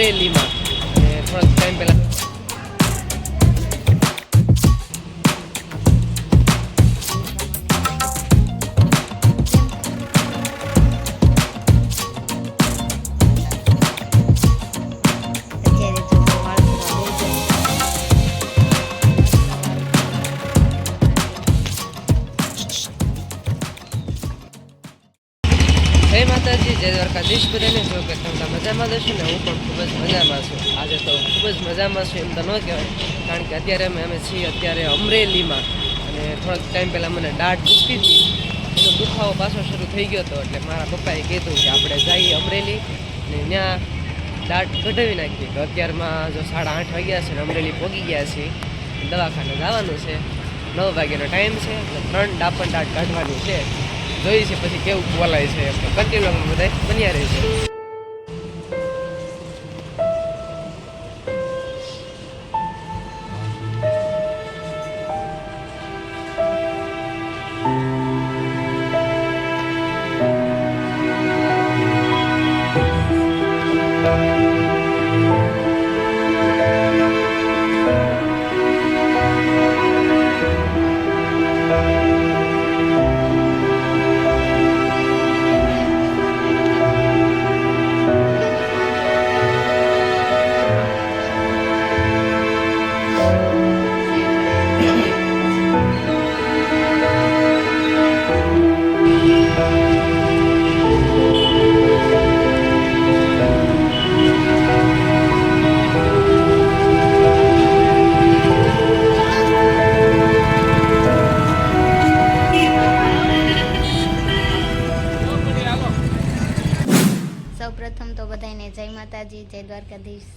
અમરેલીમાં અને દ્વારકાધીશ બધાને જો કે તમે મજામાં જશો ને હું પણ ખૂબ જ મજામાં છું. આજે તો ખૂબ જ મજામાં છું એમ તો ન કહેવાય, કારણ કે અત્યારે અમે અમે છીએ અત્યારે અમરેલીમાં. અને થોડાક ટાઈમ પહેલાં મને દાઢ દુખતી હતી. એનો દુખાવો પાછો શરૂ થઈ ગયો હતો, એટલે મારા પપ્પાએ કીધું કે આપણે જઈએ અમરેલી અને ત્યાં દાઢ કઢાવી નાખીએ. તો અત્યારમાં જો સાડા આઠ વાગ્યા છે ને અમરેલી પહોંચી ગયા છીએ. દવાખાને જવાનું છે. નવ વાગ્યાનો ટાઈમ છે, એટલે ત્રણ ડાપણ દાઢ કાઢવાની છે. જોઈએ છે પછી કેવું બોલાય છે કન્ટિન્યુ બધા બન્યા રહે છે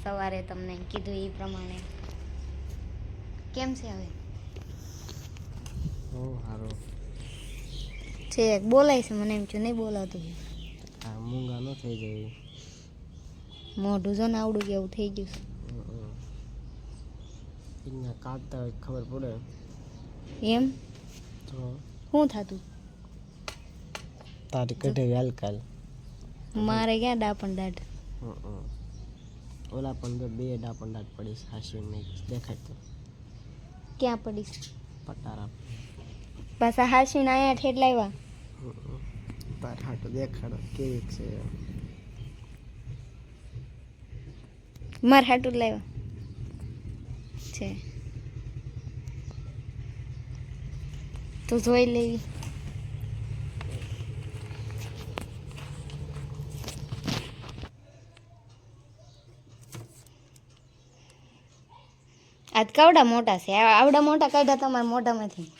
સવારે તમને કીધું એ પ્રમાણે. કેમ છે હવે? બહુ સારું. છે બોલાય છે મને એમ છું નહીં બોલાતું આ મૂંગા ન થઈ જાય મોઢું જો ને આવડું કેવું થઈ ગયું છે. કાઢતા હોય ખબર પડે. એમ? શું થતું? તારી કઢાવી હાલકાલ મારે ક્યાં ડાપણ દાઢ? ઓલા પણ બે ડાપણ દાટ પડીશ હાસી નહીં દેખાય તો. ક્યાં પડીશ? પટારા. પાછા હાસીને અહીંયા ઠેઠ લાવ્યા તાર હાટો દેખાડો કેવી છે. મારે હાટું લાવ્યા છે. તો જોઈ લેવી આજ કાવડા મોટા છે. આવડા મોટા કાઢ્યા તમારા મોઢામાંથી.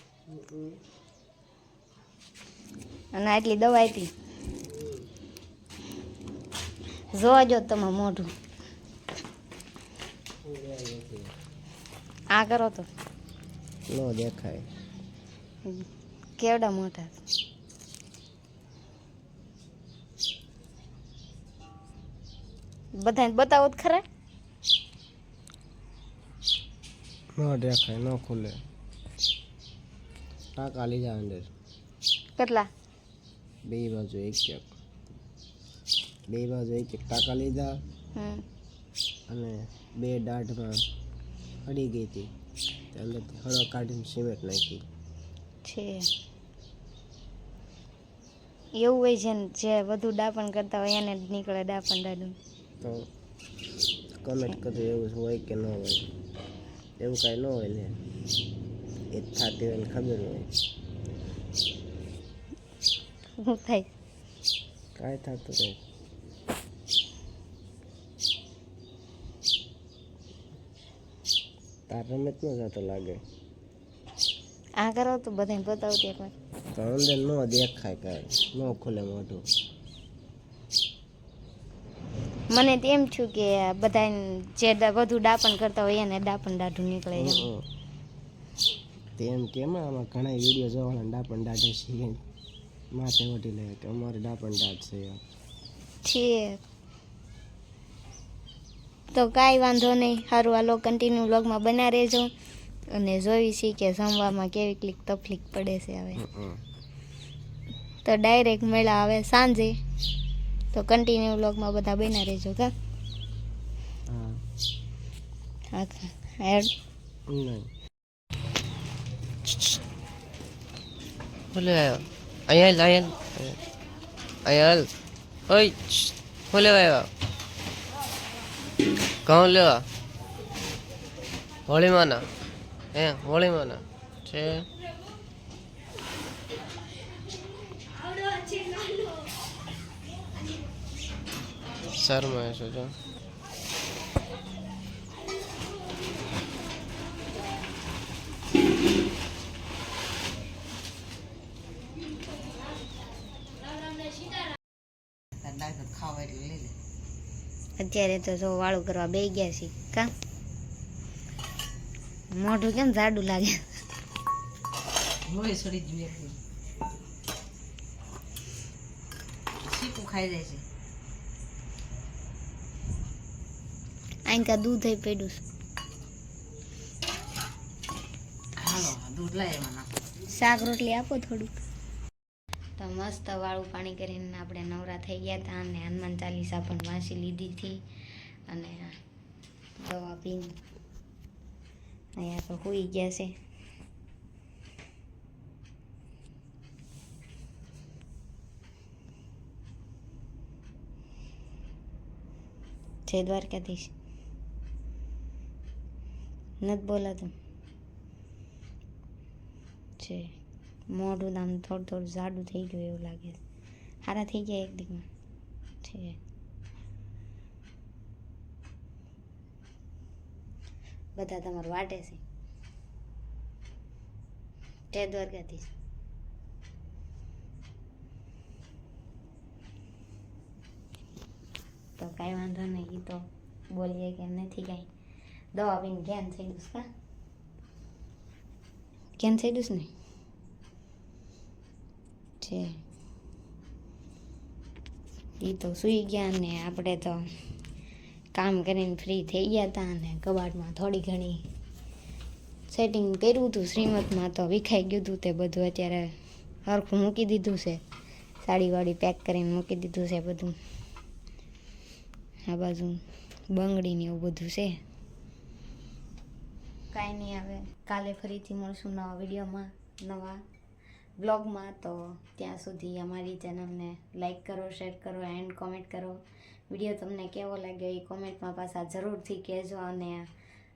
અને આટલી દવા આપી. જોવા જો તમારું મોઢું. આ કરો તો. નો દેખાય. કેવડા મોટા બધાને બતાવો જ ખરા. નો દેખાય ન ખુલે. ટાકા લીધા અંદર કેટલા? બે બાજુ એક એક. બે બાજુ એક એક ટાકા લીધા. અને બે દાઢમાં અડી ગઈ હતી. અંદરથી હળો કાઢીને સિમેન્ટ નાખી. છે. એવું હોય છે ને જે વધુ ડાપણ કરતા હોય એને જ નીકળે ડાપણ દાડું. તો કમેન્ટ કરજો એવું હોય કે ન હોય. એવું કાંઈ ન હોય ને. એ થતી હોય ને ખબર હોય. શું થાય? કાંઈ થતું નહીં. તાર રમત ન જતો લાગે. આ કરો તો બધાને બતાવતી એકવાર તો અંદર ન દેખાય કાંઈ. ન ખુલે મોઢું. મને તો એમ છું કે બધા જે વધુ ડાપણ કરતા હોય એને ડાપણ દાઢું નીકળે તેમ કેમ આમાં ઘણા વીડિયો જોવાના ડાપણ દાઢે છે માથે વટી લે કે અમારે ડાપણ દાઢ છે. છે. તો કાંઈ વાંધો નહીં. સારું હાલો કન્ટિન્યુ વ્લોગમાં બના રહેજો. અને જોઈ છીએ કે જમવામાં કેવી ક્લિક તકલીફ પડે છે હવે. તો ડાયરેક્ટ મેળા આવે સાંજે. તો કન્ટિન્યુ વ્લોગમાં બધા બન્યા રહેજો કા? હા. હેડ બોલે અહીંયા અહીંયા હાલ. ઓય લેવા આવ્યા. ઘઉં લેવા હોળીમાંના. હે હોળીમાંના. છે. શર્મા છો જો. અત્યારે તો જો વાળું કરવા બે ગયા છે કા? મોઢું કેમ જાડું લાગે? લોહી સડી એકદમ શીકું ખાઈ જાય છે. આઈ કા દૂધ થઈ પડ્યું છે. શાક રોટલી આપો થોડુંક. તો મસ્ત વાળું પાણી કરીને આપણે નવરા થઈ ગયા હતા અને હનુમાન ચાલીસા પણ વાંચી લીધી હતી. અને દવા પીને અહીંયા તો હોઈ ગયા છે. જય દ્વારકાધીશ. નથી બોલાતું. છે. મોઢું આમ થોડું થોડું જાડું થઈ ગયું એવું લાગે. સારા થઈ ગયા એક દીકમાં છે. બધા તમારું વાટે છે. જય દ્વારકાધીશ. તો કાંઈ વાંધો નહીં તો બોલીએ કે નથી કાંઈ. દવા પીને જ્ઞાન થઈ દઉં કા કેન થઈ દઉં ને છે એ તો સૂઈ ગયા ને આપણે તો કામ કરીને ફ્રી થઈ ગયા હતા અને કબાટમાં થોડી ઘણી સેટિંગ કર્યું હતું શ્રીમતમાં તો વિખાઈ ગયું હતું તે બધું અત્યારે હરખું મૂકી દીધું છે સાડીવાળી પેક કરીને મૂકી દીધું છે બધું આ બાજુ બંગડીને એવું બધું છે કાંઈ નહીં આવે કાલે ફરીથી મળશું નવા વિડીયોમાં, નવા બ્લોગમાં. તો ત્યાં સુધી અમારી ચેનલને લાઇક કરો, શેર કરો, એન્ડ કોમેન્ટ કરો. વીડિયો તમને કેવો લાગ્યો એ કોમેન્ટમાં પાછા જરૂરથી કહેજો અને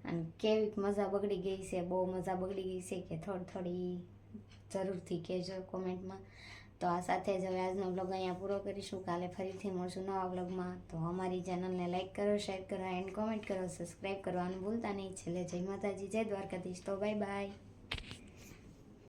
અને કેવી મજા બગડી ગઈ છે, બહુ મજા બગડી ગઈ છે કે થોડી થોડી જરૂરથી કહેજો કોમેન્ટમાં. તો આ સાથે જ હવે આજનો બ્લોગ અહીંયા પૂરો કરીશું. કાલે ફરીથી મળશું નવા બ્લોગમાં તો અમારી ચેનલને લાઈક કરો શેર કરો એન્ડ કોમેન્ટ કરો સબસ્ક્રાઈબ કરવાનું ભૂલતા નહીં. છેલ્લે જય માતાજી, જય દ્વારકાધીશ. તો બાય બાય